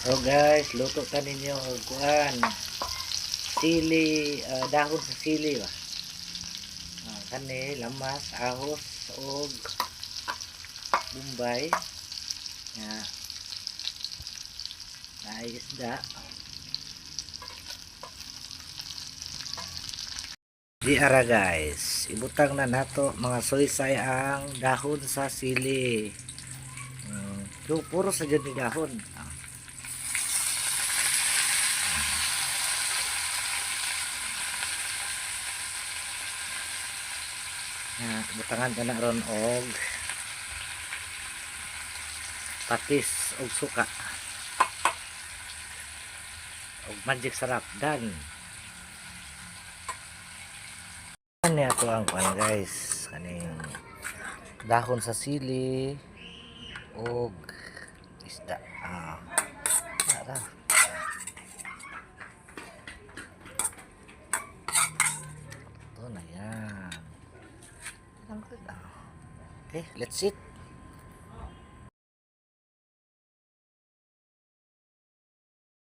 So guys, luto ka ninyo og kuan. Sili, ah, dahon sa sili ba. Ah, kani lamas, ahos og bumbay. Ya. Na isda. Di ara guys, ibutang na nato mga soysay ang dahon sa sili. Mm, so, puro sa dyan ni dahon. Ah. Ah, butangan ka na ron og patis og suka. Og magic sarap dan. Ano ato ang kuan guys, kaning dahon sa sili og isda. Ah. Ito na yan. Okay, let's eat.